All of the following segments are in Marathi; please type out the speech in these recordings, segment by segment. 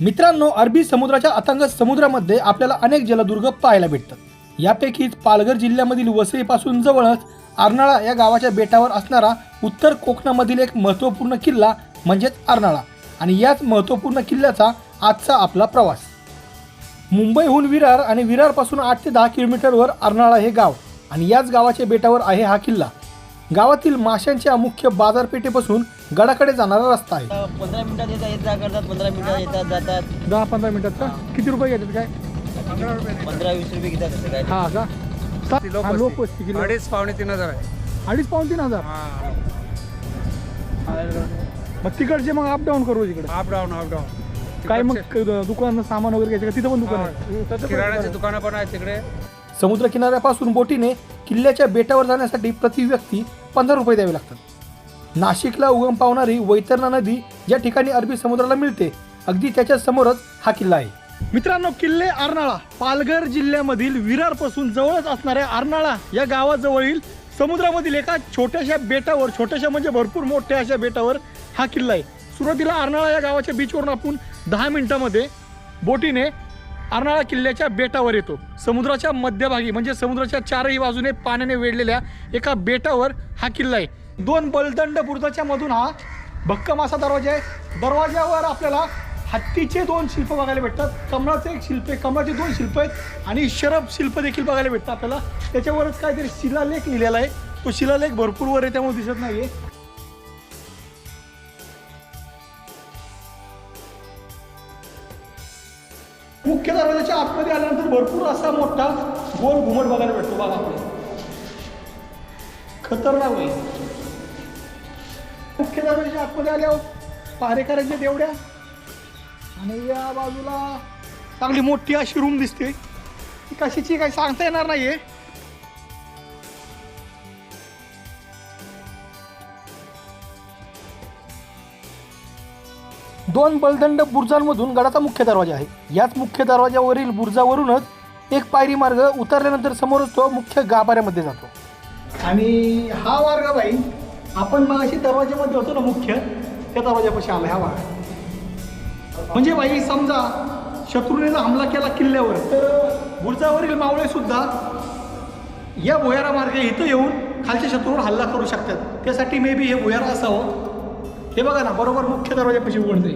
मित्रांनो अरबी समुद्राच्या अथांग समुद्रामध्ये आपल्याला अनेक जलदुर्ग पाहायला भेटतात. यापैकीच पालघर जिल्ह्यामधील वसईपासून जवळच अर्नाळा या गावाच्या बेटावर असणारा उत्तर कोकणामधील एक महत्त्वपूर्ण किल्ला म्हणजेच अर्नाळा आणि याच महत्त्वपूर्ण किल्ल्याचा आजचा आपला प्रवास. मुंबईहून विरार आणि विरारपासून आठ ते दहा किलोमीटरवर अर्नाळा हे गाव आणि याच गावाच्या बेटावर आहे हा किल्ला. गावातील माशांच्या मुख्य बाजारपेठेपासून गडाकडे जाणारा रस्ता आहे. पंधरा मिनिटात येतात येत जा करतात पंधरा मिनिटात येतात जातात. दहा पंधरा मिनिटात किती रुपये घेतात काय? पंधरा वीस रुपये घेतात तसं काय? हा का? हा, लोक वस्ती किलो अडीच पावणे तीन हजार आहे. अडीच पाऊन तीन हजार? मग तिकडचे मग अप डाऊन करू इकडे. अप डाऊन अप डाऊन काय मग दुकान सामान वगैरे घ्यायचं का? तिथं पण दुकान आहे. किराणाची दुकानं पण आहेत तिकडे. समुद्र किनाऱ्यापासून बोटीने किल्ल्याच्या बेटावर जाण्यासाठी प्रति व्यक्ती पंधरा रुपये द्यावे लागतात. नाशिकला उगम पावणारी वैतरणा नदी ज्या ठिकाणी अरबी समुद्राला मिळते. अगदी त्याच्या समोरच हा किल्ला आहे. मित्रांनो किल्ले अर्नाळा पालघर जिल्ह्यामधील विरारपासून जवळच असणाऱ्या अर्नाळा या गावाजवळील समुद्रामधील एका छोट्याशा बेटावर छोट्याशा म्हणजे भरपूर मोठ्या अशा बेटावर हा किल्ला आहे. सुरुवातीला अर्नाळा या गावाच्या बीचवरून आपण दहा मिनिटामध्ये बोटीने अर्नाळा किल्ल्याच्या बेटावर येतो. समुद्राच्या मध्यभागी म्हणजे समुद्राच्या चारही बाजूने पाण्याने वेढलेल्या एका बेटावर हा किल्ला आहे. दोन बलदंड बुरुजाच्या मधून हा भक्कम असा दरवाजा आहे. दरवाज्यावर आपल्याला हत्तीचे दोन शिल्प बघायला भेटतात. कमळाचे एक शिल्प आहे. कमळाचे दोन शिल्प आहेत आणि शरब शिल्प देखील बघायला भेटतं आपल्याला. त्याच्यावरच काहीतरी शिलालेख लिहिलेला आहे. तो शिलालेख भरपूर वर आहे त्यामुळे दिसत आहे मुख्य दरवाजाच्या आतमध्ये आल्यानंतर भरपूर असा मोठा गोल घुमट बघायला भेटतो बघा आपल्याला. खतरनाक होईल मुख्य दरवाजाच्या आतमध्ये आल्यावर पहारेकरांच्या देवड्या. आणि या बाजूला चांगली मोठी अशी रूम दिसते. ती कशाची काही सांगता येणार नाहीये. दोन बलदंड बुर्जांमधून गडाचा मुख्य दरवाजा आहे. याच मुख्य दरवाजावरील बुर्जावरूनच एक पायरी मार्ग उतरल्यानंतर समोरच तो मुख्य गाभाऱ्यामध्ये जातो. आणि हा मार्ग बाई आपण मग अशी दरवाज्यामध्ये होतो ना मुख्य त्या दरवाजापाशी आला हा मार्ग म्हणजे बाई समजा शत्रूने जर हमला केला किल्ल्यावर तर बुर्जावरील मावळे सुद्धा या भुयारा मार्गे इथं येऊन खालच्या शत्रूवर हल्ला करू शकतात. त्यासाठी मे बी हे भुयारा असावं. हे बघा ना बरोबर मुख्य दरवाजापाशी उघडते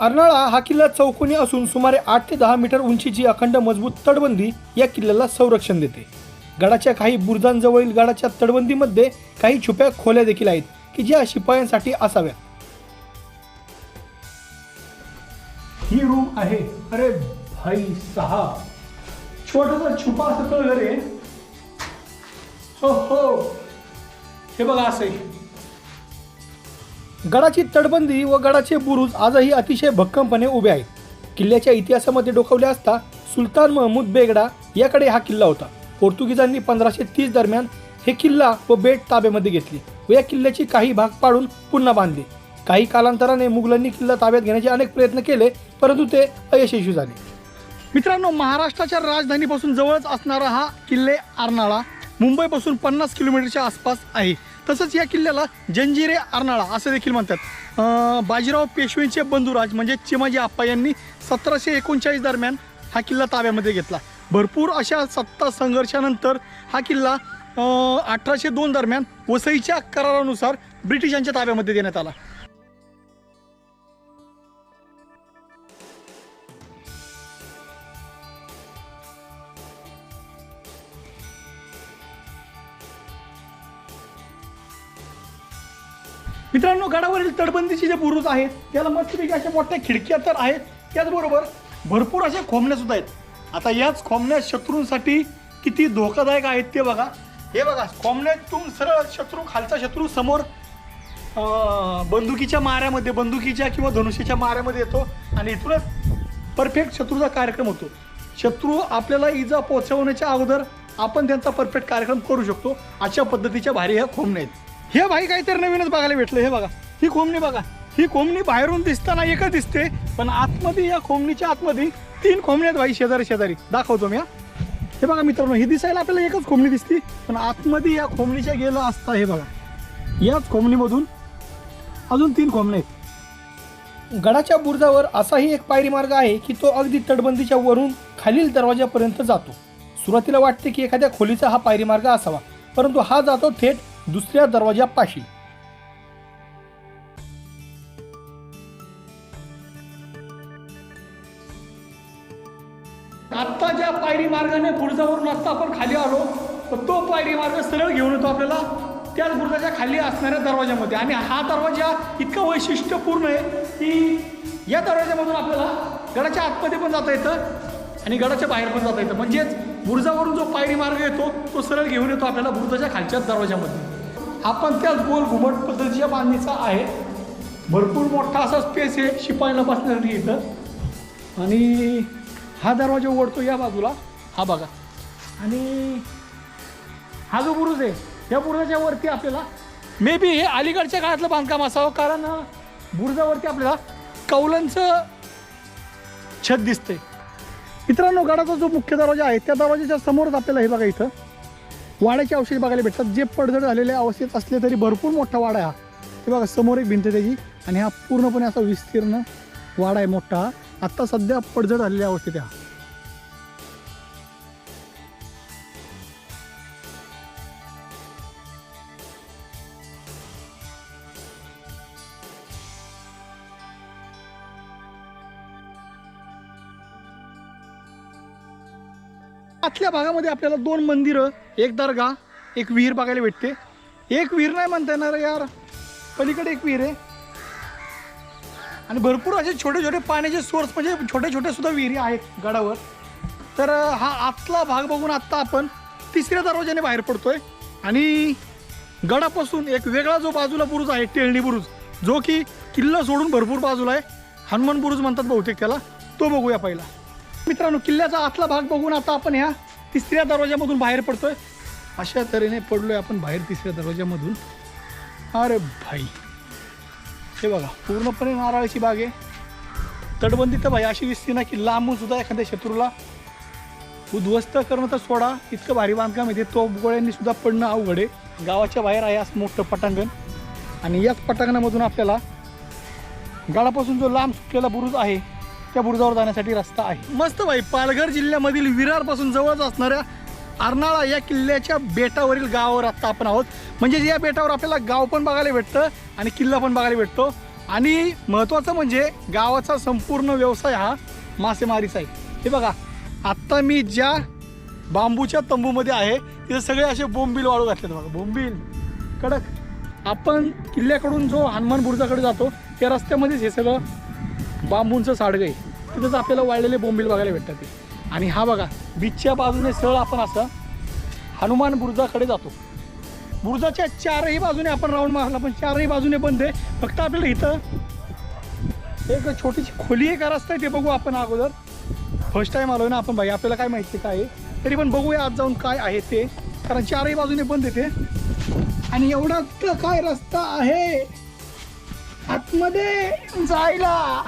अर्नाळा हा किल्ला चौकोनी असून सुमारे आठ ते दहा मीटर उंचीची अखंड मजबूत तटबंदी या किल्ल्याला संरक्षण देते. गडाच्या काही बुरुजांजवळील गडाच्या तटबंदीमध्ये काही छुप्या खोल्या देखील आहेत की ज्या शिपायांसाठी असाव्या ही रूम आहे. अरे भाई सहा छोटस छुपा असं कळलं रे. हो हो. हे बघा असं गडाची तटबंदी व गडाचे बुरुज आजही अतिशय भक्कमपणे उभे आहेत. किल्ल्याच्या इतिहासामध्ये डोकवले असता सुलतान महमूद बेगडा याकडे हा किल्ला होता. पोर्तुगीजांनी पंधराशे तीस दरम्यान हे किल्ला व बेट ताब्यामध्ये घेतले व या किल्ल्याची काही भाग पाडून पुन्हा बांधले. काही कालांतराने मुघलांनी किल्ला ताब्यात घेण्याचे अनेक प्रयत्न केले परंतु ते अयशस्वी झाले. मित्रांनो महाराष्ट्राच्या राजधानीपासून जवळच असणारा हा किल्ले आरनाळा मुंबईपासून पन्नास किलोमीटरच्या आसपास आहे. तसंच या किल्ल्याला जंजिरे अर्नाळा असं देखील म्हणतात. बाजीराव पेशवेंचे बंधुराज म्हणजे चिमाजी आप्पा यांनी सतराशे एकोणचाळीस दरम्यान हा किल्ला ताब्यामध्ये घेतला. भरपूर अशा सत्ता संघर्षानंतर हा किल्ला अठराशे दोन दरम्यान वसईच्या करारानुसार ब्रिटिशांच्या ताब्यामध्ये देण्यात आला. मित्रांनो गडावरील तटबंदीचे जे बुरुज आहेत त्याला मस्तपैकी अशा मोठ्या खिडक्या तर आहेत. त्याचबरोबर भरपूर अशा खोमण्या सुद्धा आहेत. आता याच खोमण्या शत्रूंसाठी किती धोकादायक आहेत ते बघा. हे बघा खोमण्यातून सरळ शत्रू खालचा शत्रू समोर बंदुकीच्या माऱ्यामध्ये बंदुकीच्या किंवा धनुष्याच्या माऱ्यामध्ये येतो आणि इथूनच परफेक्ट शत्रूचा कार्यक्रम होतो. शत्रू आपल्याला इजा पोचवण्याच्या अगोदर आपण त्यांचा परफेक्ट कार्यक्रम करू शकतो. अशा पद्धतीच्या भारी ह्या खोमण्या आहेत. हे भाई काहीतरी नवीनच बघायला भेटलं हे बघा. ही खोमणी बघा. ही कोंबणी बाहेरून दिसताना एकच दिसते पण आतमध्ये या खोमणीच्या आतमध्ये तीन खोमण्या आहेत भाई शेजारी शेजारी. दाखवतो मी हा. हे बघा मित्रांनो ही दिसायला आपल्याला एकच खोमणी दिसते पण आतमध्ये या खोमणीच्या गेलं असता हे बघा. याच कोंबणीमधून अजून तीन खोमणे आहेत. गडाच्या बुरुजावर असाही एक पायरी मार्ग आहे की तो अगदी तटबंदीच्या वरून खालील दरवाजापर्यंत जातो. सुरुवातीला वाटते की एखाद्या खोलीचा हा पायरी मार्ग असावा परंतु हा जातो थेट दुसऱ्या दरवाजापाशी आत्ता ज्या पायरी मार्गाने बुरुजावरून आत्ता आपण खाली आलो तर तो पायरी मार्ग सरळ घेऊन येतो आपल्याला. त्याच बुरुजाच्या खाली असणाऱ्या दरवाजामध्ये आणि हा दरवाजा इतका वैशिष्ट्यपूर्ण आहे की या दरवाजामधून आपल्याला गडाच्या आतमध्ये पण जाता येतं आणि गडाच्या बाहेर पण जाता येतं. म्हणजेच बुरुजावरून जो पायरी मार्ग येतो तो सरळ घेऊन येतो आपल्याला बुरुजाच्या खालच्या दरवाजामध्ये आपण त्याच गोल घुमट पद्धतीच्या बांधणीचा आहे. भरपूर मोठा असा स्पेस आहे शिपायला बसण्यासाठी इथं. आणि हा दरवाजा उघडतो या बाजूला. हा बघा. आणि हा जो बुरुज आहे या बुरुजाच्या वरती आपल्याला मे बी हे अलीकडच्या काळातलं बांधकाम असावं कारण बुरुजावरती आपल्याला कौलांचं छत दिसतंय. मित्रांनो गडाचा जो मुख्य दरवाजा आहे त्या दरवाजाच्या समोरच आपल्याला हे बघा इथं. वाड्याचे अवशेष बघायला भेटतात. जे पडझड झालेल्या अवस्थेत असले तरी भरपूर मोठा वाडा आहे हा. हे बघा समोर एक भिंत त्याची आणि हा पूर्णपणे असा विस्तीर्ण वाडा आहे मोठा. आत्ता सध्या पडझड झालेल्या अवस्थेत आहे हा. आतल्या भागामध्ये आपल्याला दोन मंदिरं एक दर्गा एक विहीर बघायला भेटते. एक विहीर नाही म्हणता येणार यार. पलीकडे एक विहीर आहे. आणि भरपूर असे छोटे छोटे पाण्याचे सोर्स म्हणजे छोटे छोटे सुद्धा विहिरी आहेत गडावर. तर हा आतला भाग बघून आत्ता आपण तिसऱ्या दरवाज्याने बाहेर पडतोय. आणि गडापासून एक वेगळा जो बाजूला बुरुज आहे टेळणी बुरुज जो की किल्ला सोडून भरपूर बाजूला आहे. हनुमान बुरुज म्हणतात बहुतेक त्याला. तो बघूया पहिला. मित्रांनो किल्ल्याचा आतला भाग बघून आता आपण ह्या तिसऱ्या दरवाजामधून बाहेर पडतोय. अशा तऱ्हेने पडलोय आपण बाहेर तिसऱ्या दरवाजामधून अरे भाई. हे बघा पूर्णपणे नारळाची बाग आहे. तटबंदी तर भाई अशी दिसते ना की लांबून सुद्धा एखाद्या शत्रूला उद्ध्वस्त करणं तर सोडा. इतकं भारी बांधकाम येते तो गोळ्यांनी सुद्धा पडणं अवघड आहे. गावाच्या बाहेर आहे असं मोठं पटांगण. आणि याच पटांगणामधून आपल्याला गाडापासून जो लांब सुटलेला बुरुज आहे त्या बुरुजावर जाण्यासाठी रस्ता आहे. मस्त भाई पालघर जिल्ह्यामधील विरारपासून जवळच असणाऱ्या अर्नाळा या किल्ल्याच्या बेटावरील गावावर आता आपण आहोत. म्हणजे या बेटावर आपल्याला गाव पण बघायला भेटतं आणि किल्ला पण बघायला भेटतो. आणि महत्त्वाचं म्हणजे गावाचा संपूर्ण व्यवसाय हा मासेमारीचा आहे. हे बघा आत्ता मी ज्या बांबूच्या तंबूमध्ये आहे तिथे सगळे असे बोंबील वाळू घातलेत बघा. बोंबील कडक. आपण किल्ल्याकडून जो हनुमान बुरुजाकडे जातो त्या रस्त्यामध्येच हे सगळं बांबूंचं साडगं आहे. तिथंच आपल्याला वाळलेले बोंबील बघायला भेटतात ते. आणि हा बघा बीचच्या बाजूने सरळ आपण असं हनुमान बुरुजाकडे जातो. बुरुजाच्या चारही बाजूने आपण राऊंड मारला पण चारही बाजूने बंद आहे. फक्त आपल्याला इथं एक छोटीशी खोली आहे का रस्ता आहे ते बघू आपण अगोदर. फर्स्ट टाईम आलो ना आपण भाई आपल्याला काय माहिती काय आहे? तरी पण बघूया आज जाऊन काय आहे ते. कारण चारही बाजूने बंद येते आणि एवढा तर काय रस्ता आहे? आतमध्ये जायला.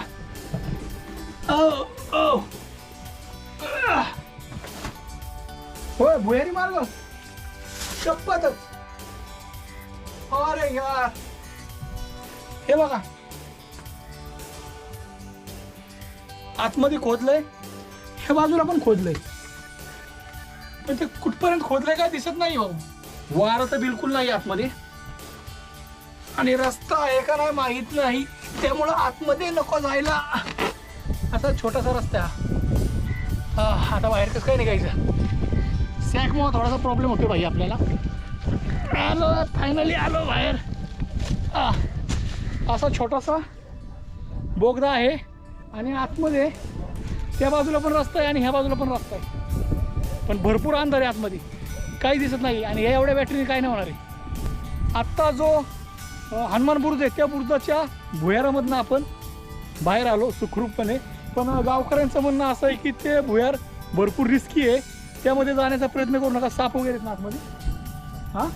Oh, औ. होय भुयारी मार्ग शपथच अरे यार. हे बघा. आतमध्ये खोदलंय. हे बाजूला पण खोदलंय. पण ते कुठपर्यंत खोदलंय काय दिसत नाही भाऊ वारं तर बिलकुल नाही आतमध्ये. आणि रस्ता आहे का नाही माहीत नाही. त्यामुळं आतमध्ये नको जायला. असा छोटासा रस्ता. हा. आता बाहेर कसं काय निघायचं? सॅकमुळं थोडासा प्रॉब्लेम होतो भाई आपल्याला. आलो फायनली आलो बाहेर. असा छोटासा बोगदा आहे आणि आतमध्ये त्या बाजूला पण रस्ता आहे आणि ह्या बाजूला पण रस्ता आहे. पण भरपूर अंधार आहे आतमध्ये. काही दिसत नाही आणि या एवढ्या बॅटरीने काय नाही होणार आहे. आत्ता जो हनुमान बुरुज आहे त्या बुरुजाच्या भुयारामधनं आपण बाहेर आलो सुखरूपपणे. पण गावकऱ्यांचं म्हणणं असं आहे की ते भुयार भरपूर रिस्की आहे. त्यामध्ये जाण्याचा प्रयत्न करू नका साप वगैरे आहेत ना आतमध्ये? हां?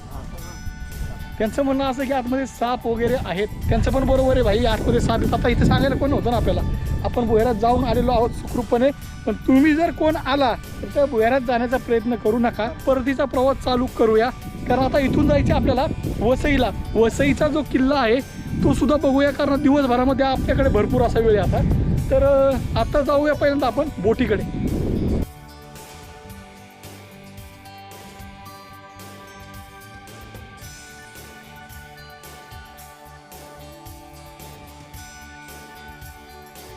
त्यांचं म्हणणं असं आहे की आतमध्ये साप वगैरे आहेत. त्यांचं पण बरोबर आहे भाई आतमध्ये साप आता इथे सांगायला कोण होतं ना आपल्याला? आपण भुयारात जाऊन आलेलो आहोत सुखरूपपणे. पण तुम्ही जर कोण आला तर त्या भुयारात जाण्याचा प्रयत्न करू नका. परतीचा प्रवास चालू करूया. कारण आता इथून जायचं आपल्याला वसईला. वसईचा जो किल्ला आहे तो सुद्धा बघूया. कारण दिवसभरामध्ये आपल्याकडे भरपूर असा वेळ आहे आता. तर आता जाऊया पहिल्यांदा आपण बोटीकडे.